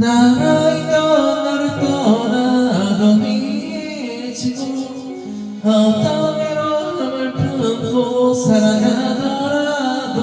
나라있던 나를 떠나도 미치고 어떤 외로움을 품고 살아가더라도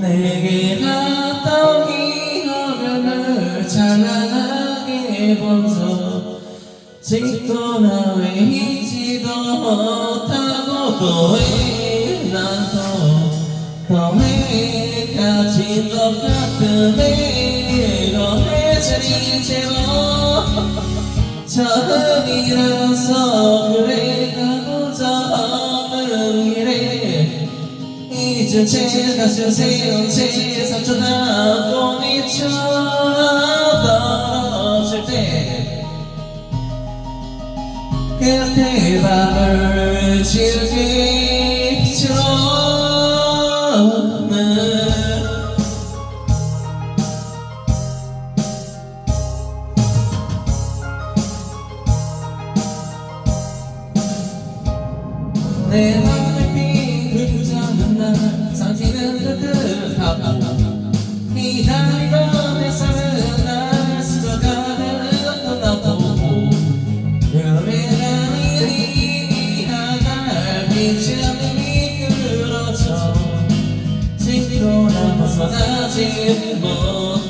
내게 갔던 기억을 늘 찬란하게 번져 지도 나왜 잊지도 못하고 또왜난또또왜 가진 것 같은 처음이라서 그래 가고자 하는 잊은 채 다시 세운 채 상처나고 미쳐 떨어질 때 그때 밤 내 맘을 빈 그자는 날 상치는 듯하고 기다리던 내 사는 날 스쳐가는 나보고 여름이라는 이하갈 빛을 미끄러져 지도나 벗어나지 못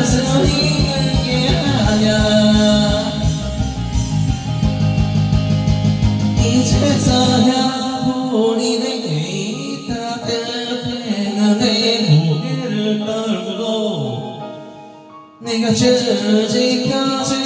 수 있는 게 아냐 이제서야 보니 내게 따뜻한 내 고개를 떨고 내가 지켜주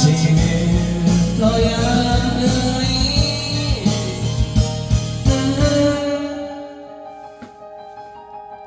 아침일 거야